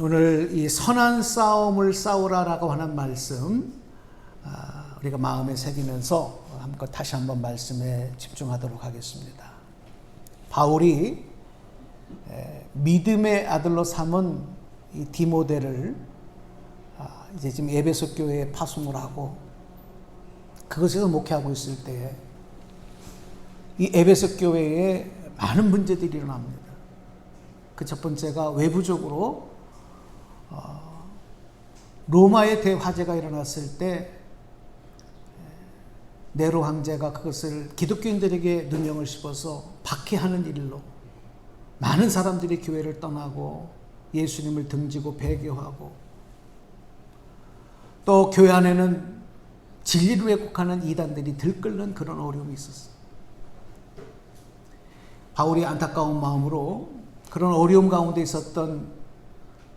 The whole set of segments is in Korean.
오늘 이 선한 싸움을 싸우라라고 하는 말씀 아, 우리가 마음에 새기면서 한번 다시 한번 말씀에 집중하도록 하겠습니다. 바울이 에, 믿음의 아들로 삼은 이 디모데를 아, 이제 지금 에베소 교회에 파송을 하고 그것에서 목회하고 있을 때에 이 에베소 교회에 많은 문제들이 일어납니다. 그 첫 번째가 외부적으로 어, 로마의 대화재가 일어났을 때 네로 황제가 그것을 기독교인들에게 누명을 씹어서 박해하는 일로 많은 사람들이 교회를 떠나고 예수님을 등지고 배교하고 또 교회 안에는 진리를 왜곡하는 이단들이 들끓는 그런 어려움이 있었어요. 바울이 안타까운 마음으로 그런 어려움 가운데 있었던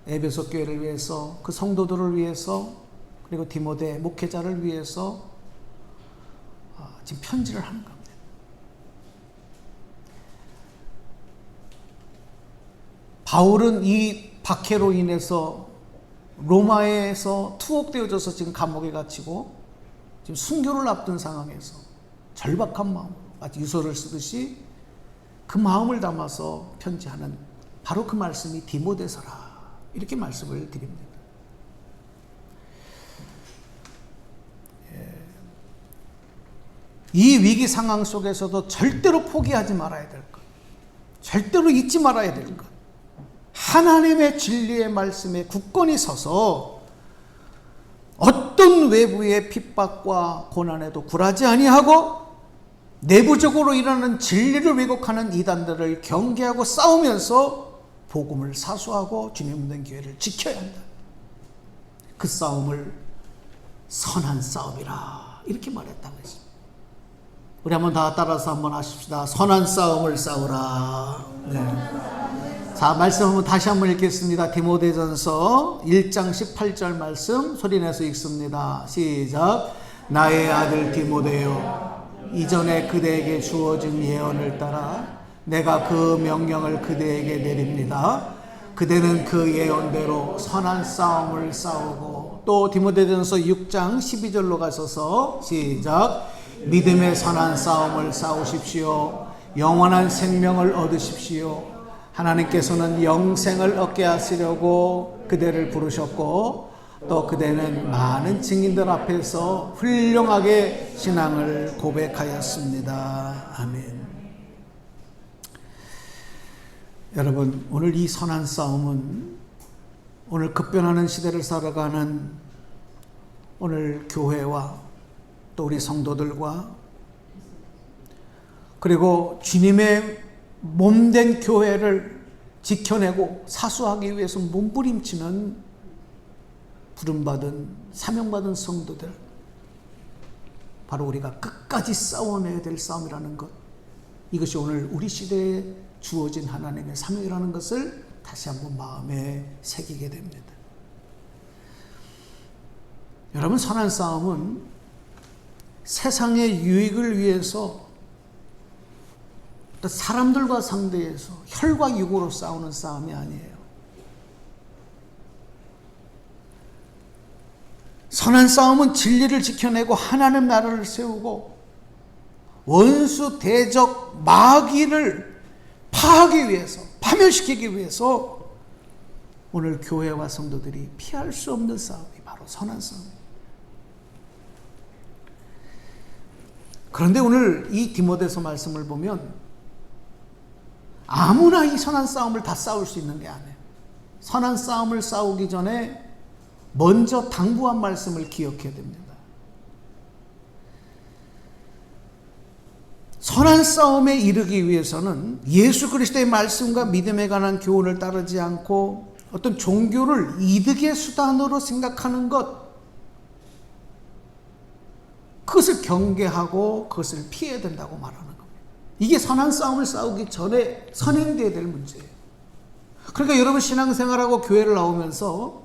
에베소 교회를 위해서 그 성도들을 위해서 그리고 디모데 목회자를 위해서 아, 지금 편지를 하는 겁니다. 바울은 이 박해로 인해서 로마에서 투옥되어져서 지금 감옥에 갇히고 지금 순교를 앞둔 상황에서 절박한 마음으로 마치 유서를 쓰듯이 그 마음을 담아서 편지하는 바로 그 말씀이 디모데서라 이렇게 말씀을 드립니다. 예. 이 위기 상황 속에서도 절대로 포기하지 말아야 될 것, 절대로 잊지 말아야 될 것, 하나님의 진리의 말씀에 굳건히 서서 어떤 외부의 핍박과 고난에도 굴하지 아니하고 내부적으로 일어나는 진리를 왜곡하는 이단들을 경계하고 싸우면서 복음을 사수하고 주님 믿는 교회를 지켜야 한다. 그 싸움을 선한 싸움이라 이렇게 말했다고 했습니다. 우리 한번 다 따라서 한번 하십시다. 선한 싸움을 싸우라. 네. 자, 말씀 한번 다시 한번 읽겠습니다. 디모데전서 1장 18절 말씀 소리내서 읽습니다. 시작. 나의 아들 디모데요. 이전에 그대에게 주어진 예언을 따라 내가 그 명령을 그대에게 내립니다. 그대는 그 예언대로 선한 싸움을 싸우고 또 디모데전서 6장 12절로 가셔서 시작 믿음의 선한 싸움을 싸우십시오. 영원한 생명을 얻으십시오. 하나님께서는 영생을 얻게 하시려고 그대를 부르셨고 또 그대는 많은 증인들 앞에서 훌륭하게 신앙을 고백하였습니다. 아멘. 여러분, 오늘 이 선한 싸움은 오늘 급변하는 시대를 살아가는 오늘 교회와 또 우리 성도들과 그리고 주님의 몸된 교회를 지켜내고 사수하기 위해서 몸부림치는 부름받은 사명받은 성도들 바로 우리가 끝까지 싸워내야 될 싸움이라는 것. 이것이 오늘 우리 시대에 주어진 하나님의 사명이라는 것을 다시 한번 마음에 새기게 됩니다. 여러분 선한 싸움은 세상의 유익을 위해서 사람들과 상대해서 혈과 육으로 싸우는 싸움이 아니에요. 선한 싸움은 진리를 지켜내고 하나님 나라를 세우고 원수 대적 마귀를 파하기 위해서 파멸시키기 위해서 오늘 교회와 성도들이 피할 수 없는 싸움이 바로 선한 싸움입니다. 그런데 오늘 이 디모데서 말씀을 보면 아무나 이 선한 싸움을 다 싸울 수 있는 게 아니에요. 선한 싸움을 싸우기 전에 먼저 당부한 말씀을 기억해야 됩니다. 선한 싸움에 이르기 위해서는 예수 그리스도의 말씀과 믿음에 관한 교훈을 따르지 않고 어떤 종교를 이득의 수단으로 생각하는 것, 그것을 경계하고 그것을 피해야 된다고 말하는 겁니다. 이게 선한 싸움을 싸우기 전에 선행돼야 될 문제예요. 그러니까 여러분 신앙생활하고 교회를 나오면서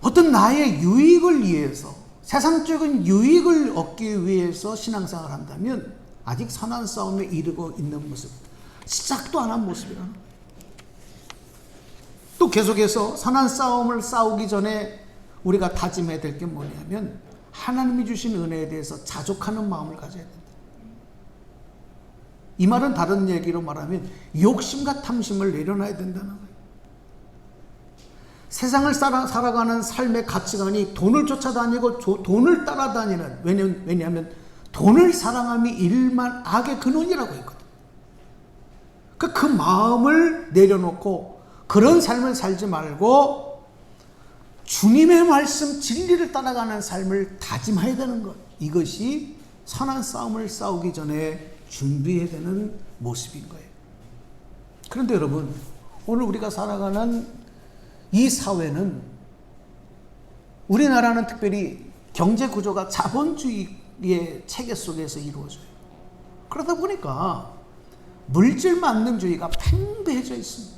어떤 나의 유익을 위해서 세상적인 유익을 얻기 위해서 신앙생활을 한다면 아직 선한 싸움에 이르고 있는 모습 시작도 안 한 모습이라는 또또 계속해서 선한 싸움을 싸우기 전에 우리가 다짐해야 될 게 뭐냐면 하나님이 주신 은혜에 대해서 자족하는 마음을 가져야 된다. 이 말은 다른 얘기로 말하면 욕심과 탐심을 내려놔야 된다는 거예요. 세상을 살아, 살아가는 삶의 가치관이 돈을 쫓아다니고 조, 돈을 따라다니는 왜냐면, 왜냐하면 돈을 사랑함이 일만 악의 근원이라고 했거든. 그, 그 마음을 내려놓고 그런 삶을 살지 말고 주님의 말씀 진리를 따라가는 삶을 다짐해야 되는 것. 이것이 선한 싸움을 싸우기 전에 준비해야 되는 모습인 거예요. 그런데 여러분, 오늘 우리가 살아가는 이 사회는 우리나라는 특별히 경제 구조가 자본주의 의 체계 속에서 이루어져요. 그러다 보니까 물질 만능주의가 팽배해져 있습니다.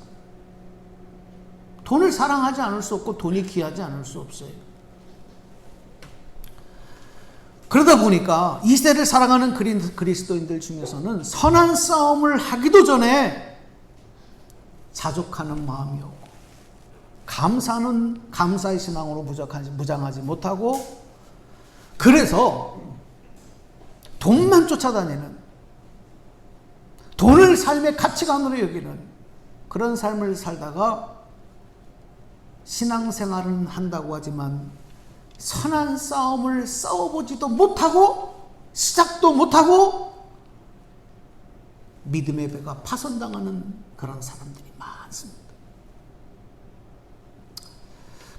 돈을 사랑하지 않을 수 없고 돈이 귀하지 않을 수 없어요. 그러다 보니까 이 세대를 사랑하는 그리스도인들 중에서는 선한 싸움을 하기도 전에 자족하는 마음이 없고 감사는 감사의 신앙으로 무장하지 못하고 그래서 돈만 쫓아다니는 돈을 삶의 가치관으로 여기는 그런 삶을 살다가 신앙생활은 한다고 하지만 선한 싸움을 싸워보지도 못하고 시작도 못하고 믿음의 배가 파손당하는 그런 사람들이 많습니다.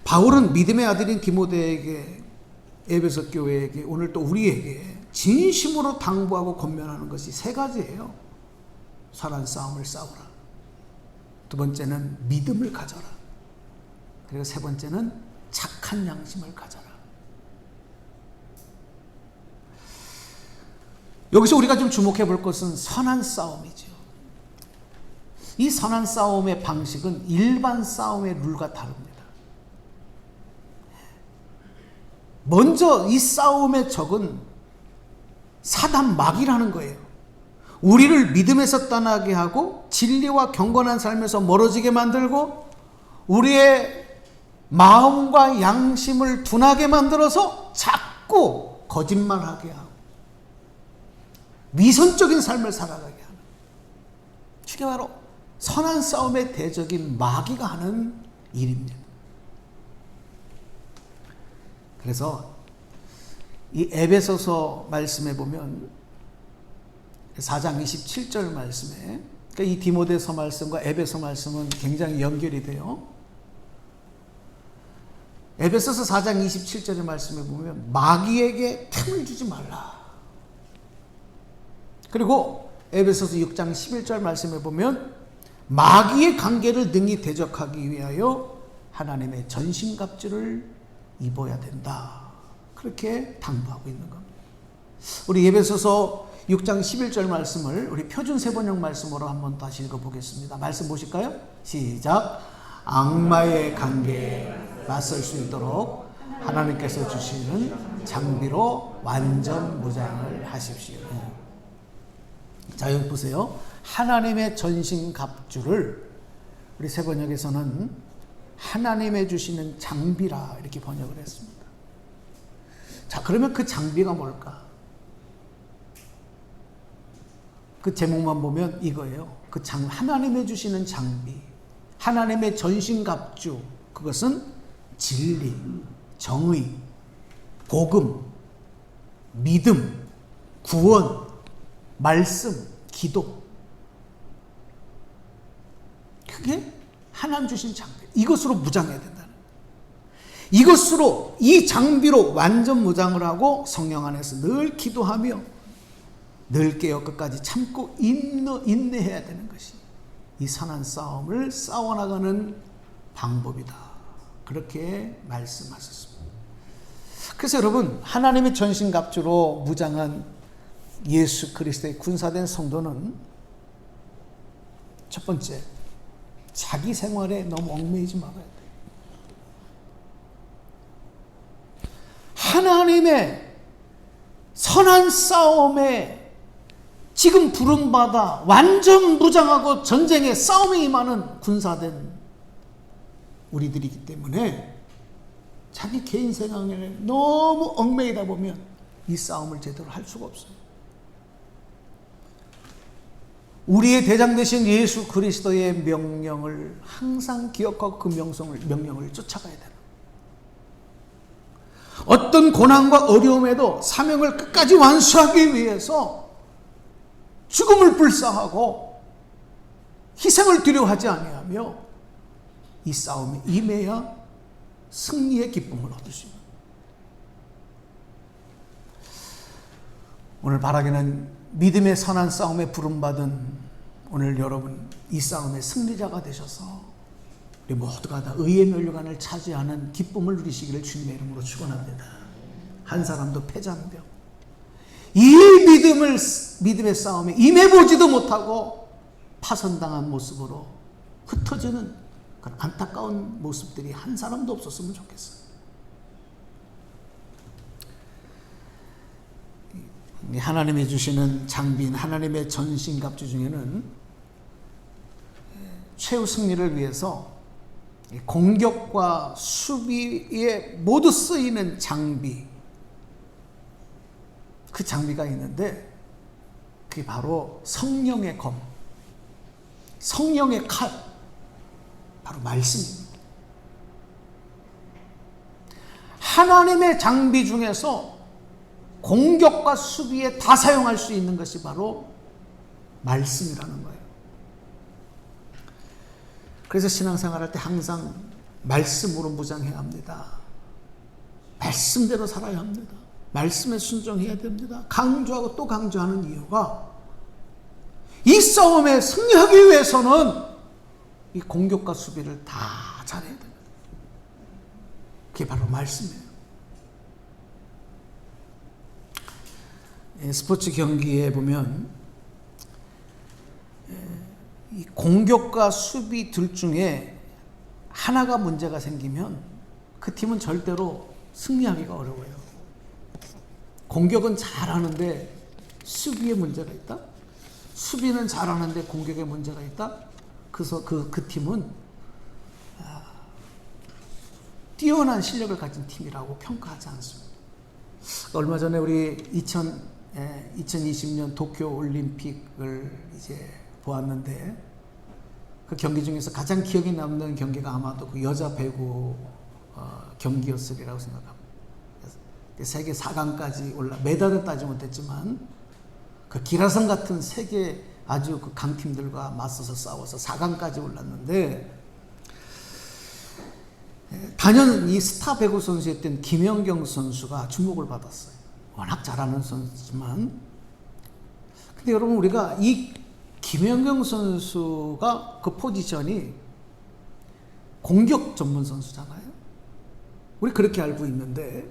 바울은 믿음의 아들인 디모데에게 에베소 교회에게 오늘 또 우리에게 진심으로 당부하고 권면하는 것이 세 가지예요. 선한 싸움을 싸우라. 두 번째는 믿음을 가져라. 그리고 세 번째는 착한 양심을 가져라. 여기서 우리가 좀 주목해 볼 것은 선한 싸움이죠. 이 선한 싸움의 방식은 일반 싸움의 룰과 다릅니다. 먼저 이 싸움의 적은 사단 마귀라는 거예요. 우리를 믿음에서 떠나게 하고 진리와 경건한 삶에서 멀어지게 만들고 우리의 마음과 양심을 둔하게 만들어서 자꾸 거짓말하게 하고 위선적인 삶을 살아가게 하는 이게 바로 선한 싸움의 대적인 마귀가 하는 일입니다. 그래서 이 에베소서 말씀에 보면 4장 27절 말씀에 그러니까 이 디모데서 말씀과 에베소 말씀은 굉장히 연결이 돼요. 에베소서 4장 27절의 말씀에 보면 마귀에게 틈을 주지 말라. 그리고 에베소서 6장 11절 말씀에 보면 마귀의 관계를 능히 대적하기 위하여 하나님의 전신갑주를 입어야 된다. 그렇게 당부하고 있는 겁니다. 우리 예배소서 6장 11절 말씀을 우리 표준 세번역 말씀으로 한번 다시 읽어보겠습니다. 말씀 보실까요? 시작. 악마의 관계에 맞설 수 있도록 하나님께서 주시는 장비로 완전 무장을 하십시오. 자, 여기 보세요. 하나님의 전신 갑주를 우리 세번역에서는 하나님의 주시는 장비라 이렇게 번역을 했습니다. 자, 그러면 그 장비가 뭘까? 그 제목만 보면 이거예요. 그 장, 하나님의 주시는 장비. 하나님의 전신갑주. 그것은 진리, 정의, 복음, 믿음, 구원, 말씀, 기도. 그게 하나님 주신 장비. 이것으로 무장해야 된다는 이것으로 이 장비로 완전 무장을 하고 성령 안에서 늘 기도하며 늘 깨어 끝까지 참고 인내, 인내해야 되는 것이 이 선한 싸움을 싸워나가는 방법이다. 그렇게 말씀하셨습니다. 그래서 여러분 하나님의 전신갑주로 무장한 예수 그리스도의 군사된 성도는 첫 번째 자기 생활에 너무 얽매이지 말아야 돼. 하나님의 선한 싸움에 지금 부름받아 완전 무장하고 전쟁에 싸움에 임하는 군사된 우리들이기 때문에 자기 개인 생활에 너무 얽매이다 보면 이 싸움을 제대로 할 수가 없어요. 우리의 대장 되신 예수 그리스도의 명령을 항상 기억하고 그 명성을, 명령을 쫓아가야 되는 어떤 고난과 어려움에도 사명을 끝까지 완수하기 위해서 죽음을 불사하고 희생을 두려워하지 아니하며 이 싸움에 임해야 승리의 기쁨을 얻을 수 있는. 오늘 바라기는 믿음의 선한 싸움에 부름받은 오늘 여러분 이 싸움의 승리자가 되셔서 우리 모두가 다 의의 멸류관을 차지하는 기쁨을 누리시기를 주님의 이름으로 축원합니다. 한 사람도 패자인데요. 이 믿음을 믿음의 싸움에 임해보지도 못하고 파선당한 모습으로 흩어지는 그런 안타까운 모습들이 한 사람도 없었으면 좋겠어요. 하나님이 주시는 장비인 하나님의 전신갑주 중에는 최후 승리를 위해서 공격과 수비에 모두 쓰이는 장비 그 장비가 있는데 그게 바로 성령의 검 성령의 칼 바로 말씀입니다. 하나님의 장비 중에서 공격과 수비에 다 사용할 수 있는 것이 바로 말씀이라는 거예요. 그래서 신앙생활 할 때 항상 말씀으로 무장해야 합니다. 말씀대로 살아야 합니다. 말씀에 순종해야 됩니다. 강조하고 또 강조하는 이유가 이 싸움에 승리하기 위해서는 이 공격과 수비를 다 잘해야 됩니다. 그게 바로 말씀이에요. 예, 스포츠 경기에 보면 공격과 수비 둘 중에 하나가 문제가 생기면 그 팀은 절대로 승리하기가 어려워요. 공격은 잘하는데 수비에 문제가 있다? 수비는 잘하는데 공격에 문제가 있다? 그래서 그, 그 팀은 아, 뛰어난 실력을 가진 팀이라고 평가하지 않습니다. 얼마 전에 우리 2000, 2020년 도쿄 올림픽을 이제 보았는데 그 경기 중에서 가장 기억에 남는 경기가 아마도 그 여자 배구 어, 경기였으리라고 생각합니다. 세계 4강까지 올라 메달은 따지 못했지만 그 기라성 같은 세계 아주 그 강팀들과 맞서서 싸워서 4강까지 올랐는데 단연 이 스타 배구 선수였던 김연경 선수가 주목을 받았어요. 워낙 잘하는 선수지만 근데 여러분 우리가 이 김연경 선수가 그 포지션이 공격 전문 선수잖아요. 우리 그렇게 알고 있는데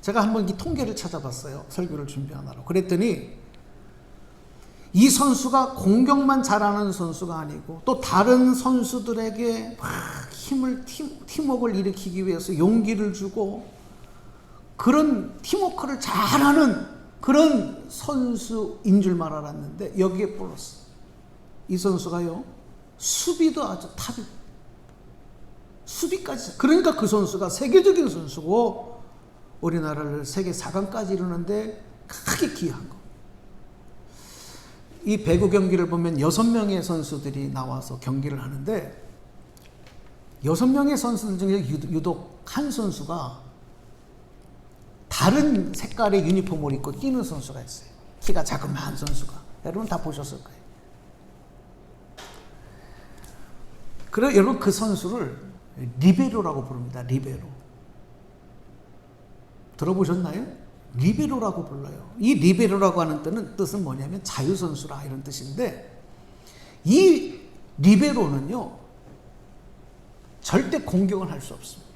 제가 한번 이 통계를 찾아봤어요. 설교를 준비하느라. 그랬더니 이 선수가 공격만 잘하는 선수가 아니고 또 다른 선수들에게 막 힘을 팀, 팀워크를 일으키기 위해서 용기를 주고 그런 팀워크를 잘하는 그런 선수인 줄만 알았는데 여기에 플러스 이 선수가요 수비도 아주 탑이 수비까지 그러니까 그 선수가 세계적인 선수고 우리나라를 세계 4강까지 이루는데 크게 기여한 거. 이 배구 경기를 보면 여섯 명의 선수들이 나와서 경기를 하는데 여섯 명의 선수들 중에 유독 한 선수가 다른 색깔의 유니폼을 입고 뛰는 선수가 있어요. 키가 자그마한 선수가. 여러분 다 보셨을 거예요. 그래 여러분 그 선수를 리베로라고 부릅니다. 리베로. 들어보셨나요? 리베로라고 불러요. 이 리베로라고 하는 뜻은, 뜻은 뭐냐면 자유선수라 이런 뜻인데 이 리베로는요 절대 공격을 할 수 없습니다.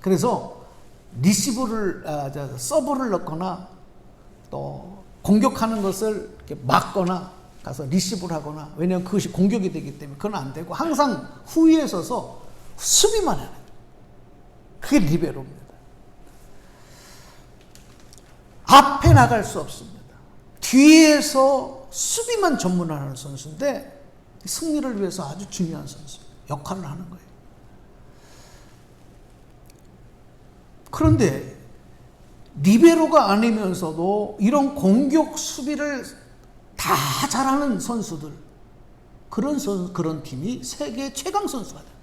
그래서 리시브를 아, 저, 서브를 넣거나 또 공격하는 것을 막거나 가서 리시브를 하거나 왜냐하면 그것이 공격이 되기 때문에 그건 안 되고 항상 후위에 서서 수비만 하는 그게 리베로입니다. 앞에 나갈 수 없습니다. 뒤에서 수비만 전문하는 선수인데 승리를 위해서 아주 중요한 선수입니다. 역할을 하는 거예요. 그런데 리베로가 아니면서도 이런 공격 수비를 다 잘하는 선수들 그런 선 그런 팀이 세계 최강 선수가 됩니다.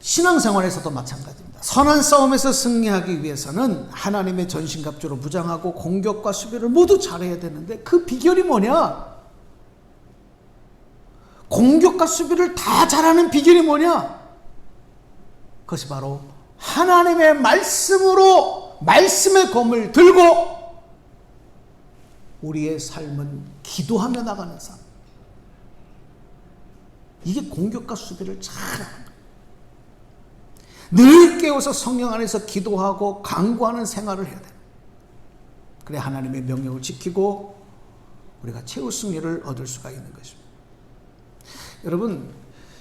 신앙생활에서도 마찬가지입니다. 선한 싸움에서 승리하기 위해서는 하나님의 전신갑주로 무장하고 공격과 수비를 모두 잘해야 되는데 그 비결이 뭐냐? 공격과 수비를 다 잘하는 비결이 뭐냐? 그것이 바로 하나님의 말씀으로 말씀의 검을 들고 우리의 삶은 기도하며 나가는 삶. 이게 공격과 수비를 잘하는 거예요. 늘 깨워서 성령 안에서 기도하고 강구하는 생활을 해야 돼요. 그래 하나님의 명령을 지키고 우리가 최후 승리를 얻을 수가 있는 것입니다. 여러분,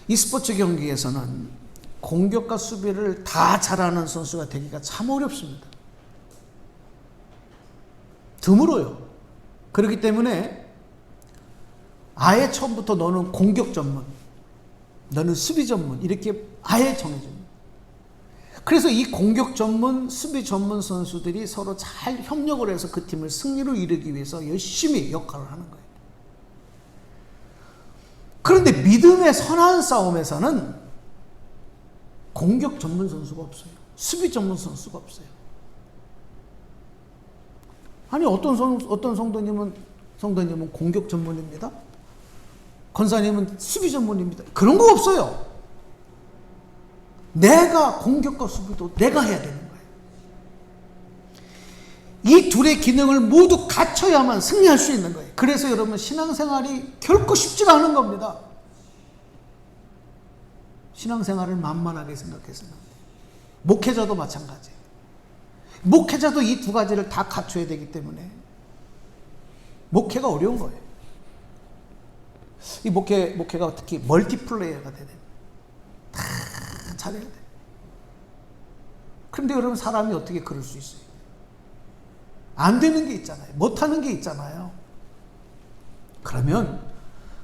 이 스포츠 경기에서는 공격과 수비를 다 잘하는 선수가 되기가 참 어렵습니다. 드물어요. 그렇기 때문에 아예 처음부터 너는 공격 전문, 너는 수비 전문 이렇게 아예 정해집니다. 그래서 이 공격 전문, 수비 전문 선수들이 서로 잘 협력을 해서 그 팀을 승리로 이르기 위해서 열심히 역할을 하는 거예요. 그런데 믿음의 선한 싸움에서는 공격 전문 선수가 없어요. 수비 전문 선수가 없어요. 아니 어떤 성, 어떤 성도님은 성도님은 공격 전문입니다. 권사님은 수비 전문입니다. 그런 거 없어요. 내가 공격과 수비도 내가 해야 되는 거예요. 이 둘의 기능을 모두 갖춰야만 승리할 수 있는 거예요. 그래서 여러분 신앙생활이 결코 쉽지가 않은 겁니다. 신앙생활을 만만하게 생각해서는 목회자도 마찬가지예요. 목회자도 이 두 가지를 다 갖춰야 되기 때문에 목회가 어려운 거예요. 이 목회 목회가 특히 멀티플레이어가 돼야 됩니다. 다 잘해야 돼. 그런데 여러분 사람이 어떻게 그럴 수 있어요? 안 되는 게 있잖아요. 못 하는 게 있잖아요. 그러면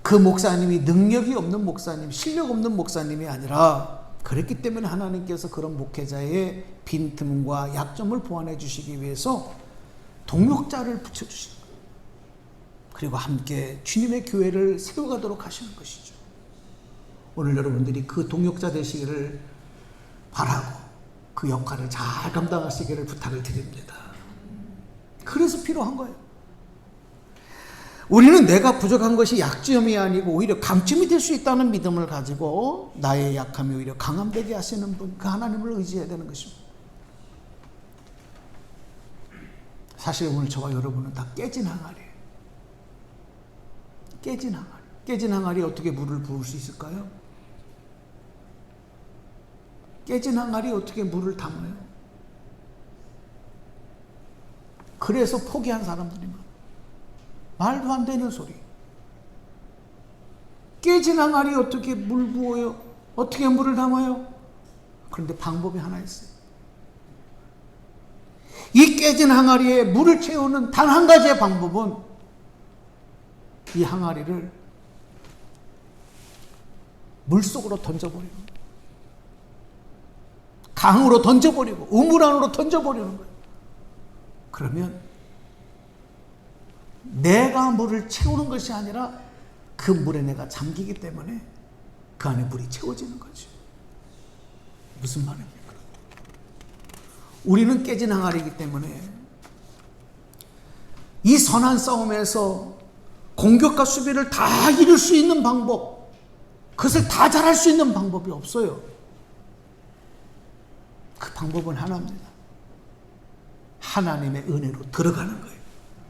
그 목사님이 능력이 없는 목사님, 실력 없는 목사님이 아니라 그랬기 때문에 하나님께서 그런 목회자의 빈틈과 약점을 보완해 주시기 위해서 동역자를 붙여주시는 거예요. 그리고 함께 주님의 교회를 세워가도록 하시는 것이죠. 오늘 여러분들이 그 동역자 되시기를 바라고 그 역할을 잘 감당하시기를 부탁을 드립니다. 그래서 필요한 거예요. 우리는 내가 부족한 것이 약점이 아니고 오히려 강점이 될 수 있다는 믿음을 가지고 나의 약함이 오히려 강함 되게 하시는 분, 그 하나님을 의지해야 되는 것입니다. 사실 오늘 저와 여러분은 다 깨진 항아리예요. 깨진 항아리. 깨진 항아리 어떻게 물을 부을 수 있을까요? 깨진 항아리 어떻게 물을 담아요? 그래서 포기한 사람들이 많아요. 말도 안 되는 소리. 깨진 항아리 어떻게 물 부어요? 어떻게 물을 담아요? 그런데 방법이 하나 있어요. 이 깨진 항아리에 물을 채우는 단 한 가지의 방법은 이 항아리를 물 속으로 던져버리는 거예요. 강으로 던져버리고 우물 안으로 던져버리는 거예요. 그러면 내가 물을 채우는 것이 아니라 그 물에 내가 잠기기 때문에 그 안에 물이 채워지는 거죠. 무슨 말입니까? 우리는 깨진 항아리이기 때문에 이 선한 싸움에서 공격과 수비를 다 이룰 수 있는 방법, 그것을 다 잘할 수 있는 방법이 없어요. 그 방법은 하나입니다. 하나님의 은혜로 들어가는 거예요.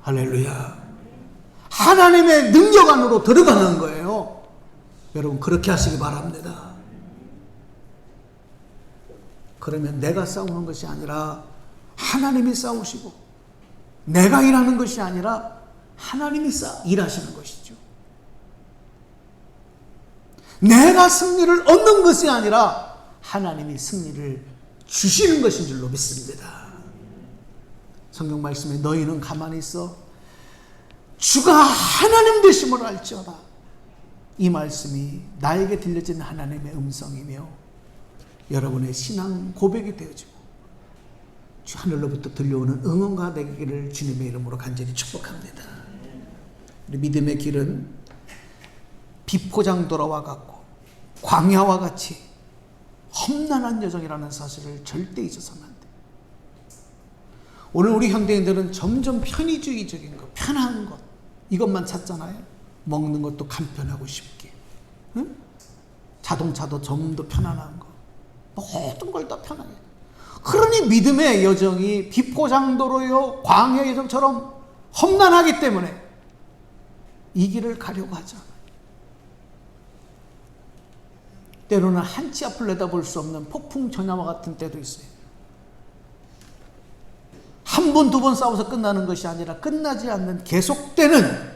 할렐루야. 하나님의 능력 안으로 들어가는 거예요. 여러분, 그렇게 하시기 바랍니다. 그러면 내가 싸우는 것이 아니라 하나님이 싸우시고, 내가 일하는 것이 아니라 하나님이 싸, 일하시는 것이죠. 내가 승리를 얻는 것이 아니라 하나님이 승리를 주시는 것인 줄로 믿습니다. 성경 말씀에 너희는 가만히 있어 주가 하나님 되심을 알지어다. 이 말씀이 나에게 들려진 하나님의 음성이며 여러분의 신앙 고백이 되어지고 주 하늘로부터 들려오는 응원가 되기를 주님의 이름으로 간절히 축복합니다. 우리 믿음의 길은 비포장 돌아와 같고 광야와 같이 험난한 여정이라는 사실을 절대 잊어서는 안 돼. 오늘 우리 현대인들은 점점 편의주의적인 것, 편한 것 이것만 찾잖아요. 먹는 것도 간편하고 쉽게, 응? 자동차도 좀 더 편안한 거, 모든 걸 다 편하게. 그러니 믿음의 여정이 비포장도로요 광야 여정처럼 험난하기 때문에 이 길을 가려고 하죠. 때로는 한치 앞을 내다볼 수 없는 폭풍 전야와 같은 때도 있어요. 한 번, 두 번 싸워서 끝나는 것이 아니라 끝나지 않는 계속되는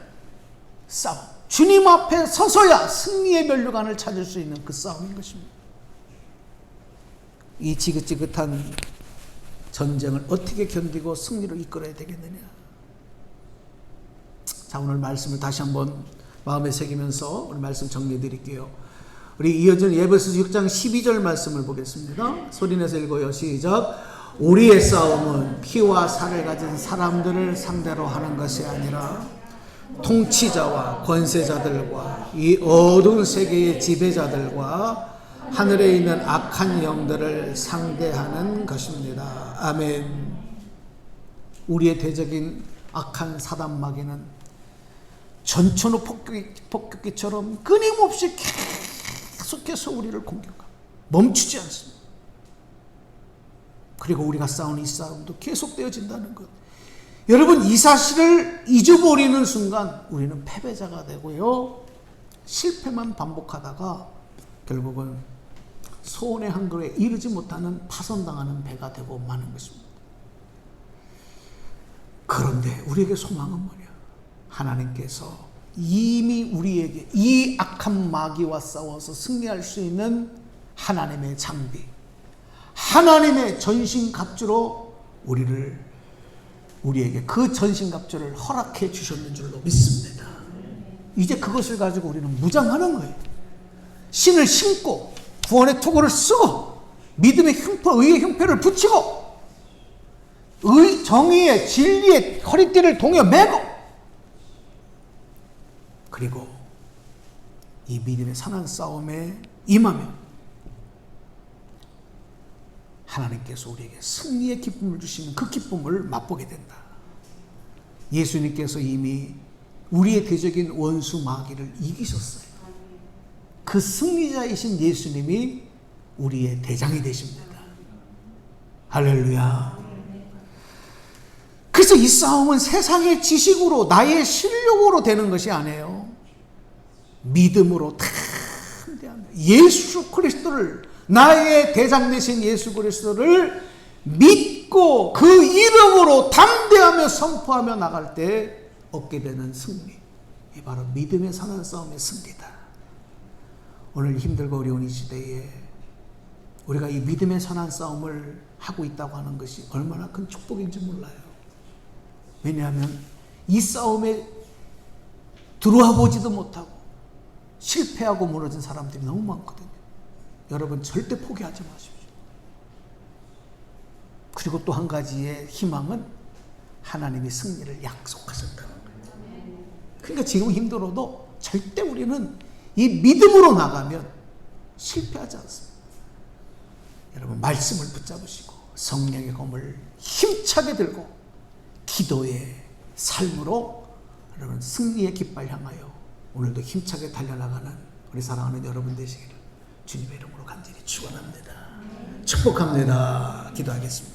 싸움. 주님 앞에 서서야 승리의 면류관을 찾을 수 있는 그 싸움인 것입니다. 이 지긋지긋한 전쟁을 어떻게 견디고 승리로 이끌어야 되겠느냐. 자, 오늘 말씀을 다시 한번 마음에 새기면서 오늘 말씀 정리해 드릴게요. 우리 이어진 예배서 6장 12절 말씀을 보겠습니다. 소리내서 읽어요. 시작. 우리의 싸움은 피와 살을 가진 사람들을 상대로 하는 것이 아니라 통치자와 권세자들과 이 어두운 세계의 지배자들과 하늘에 있는 악한 영들을 상대하는 것입니다. 아멘. 우리의 대적인 악한 사단 마귀는 전천후 폭격기, 폭격기처럼 끊임없이 계속해서 우리를 공격하고 멈추지 않습니다. 그리고 우리가 싸우는 이 싸움도 계속되어진다는 것. 여러분 이 사실을 잊어버리는 순간 우리는 패배자가 되고요. 실패만 반복하다가 결국은 소원의 한 그루에 이르지 못하는 파손당하는 배가 되고 마는 것입니다. 그런데 우리에게 소망은 뭐냐? 하나님께서 이미 우리에게 이 악한 마귀와 싸워서 승리할 수 있는 하나님의 장비, 하나님의 전신갑주로 우리를 우리에게 그 전신갑주를 허락해 주셨는 줄로 믿습니다. 이제 그것을 가지고 우리는 무장하는 거예요. 신을 신고 구원의 투구를 쓰고 믿음의 흉포, 의의 흉패를 붙이고 의 정의의 진리의 허리띠를 동여 매고 그리고 이 믿음의 선한 싸움에 임하며 하나님께서 우리에게 승리의 기쁨을 주시는 그 기쁨을 맛보게 된다. 예수님께서 이미 우리의 대적인 원수 마귀를 이기셨어요. 그 승리자이신 예수님이 우리의 대장이 되십니다. 할렐루야. 그래서 이 싸움은 세상의 지식으로 나의 실력으로 되는 것이 아니에요. 믿음으로 담대합니다. 예수 그리스도를 나의 대장 되신 예수 그리스도를 믿고 그 이름으로 담대하며 선포하며 나갈 때 얻게 되는 승리. 이 바로 믿음의 선한 싸움의 승리다. 오늘 힘들고 어려운 이 시대에 우리가 이 믿음의 선한 싸움을 하고 있다고 하는 것이 얼마나 큰 축복인지 몰라요. 왜냐하면 이 싸움에 들어와 보지도 못하고 실패하고 무너진 사람들이 너무 많거든요. 여러분 절대 포기하지 마십시오. 그리고 또 한 가지의 희망은 하나님이 승리를 약속하셨다는 거예요. 그러니까 지금 힘들어도 절대 우리는 이 믿음으로 나가면 실패하지 않습니다. 여러분 말씀을 붙잡으시고 성령의 검을 힘차게 들고 기도의 삶으로 여러분 승리의 깃발 향하여 오늘도 힘차게 달려나가는 우리 사랑하는 여러분 되시기를 주님의 이름으로 간절히 축원합니다. 축복합니다. 기도하겠습니다.